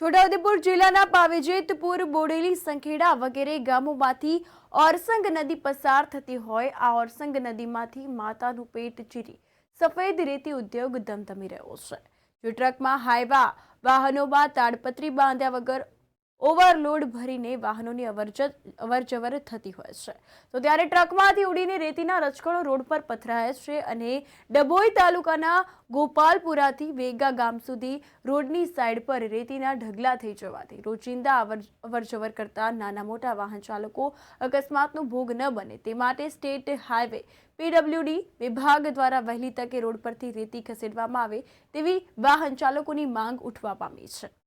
છોટાઉદેપુર જિલ્લાના પાવેજેતપુર, બોડેલી, સંખેડા વગેરે ગામોમાંથી ઓરસંગ નદી પસાર થતી હોય, આ ઓરસંગ નદીમાંથી માતાનું પેટ ચીરી સફેદ રેતી ઉદ્યોગ ધમધમી રહ્યો છે. જો ટ્રકમાં હાઈવા વાહનોમાં તાડપત્રી બાંધ્યા વગર ઓવરલોડ ભરીને વાહનોની અવરજ- અવરજવર થતી હોય છે. તો ત્યારે ટ્રકમાંથી ઉડીને રેતીના રચકણો રોડ પર પથરાયા છે અને ડભોઈ તાલુકાના ગોપાલપુરાથી વેગા ગામ સુધી રોડની સાઈડ પર રેતીના ઢગલા થઈ જવાથી રોજિંદા અવર, અવરજવર કરતા નાના મોટા વાહન ચાલકો અકસ્માતનો ભોગ ન બને. તે માટે સ્ટેટ હાઈવે પીડબ્લ્યુડી વિભાગ દ્વારા વહેલી તકે રોડ પરથી રેતી ખસેડવામાં આવે તેવી વાહન ચાલકોની માંગ ઉઠવા પામી છે.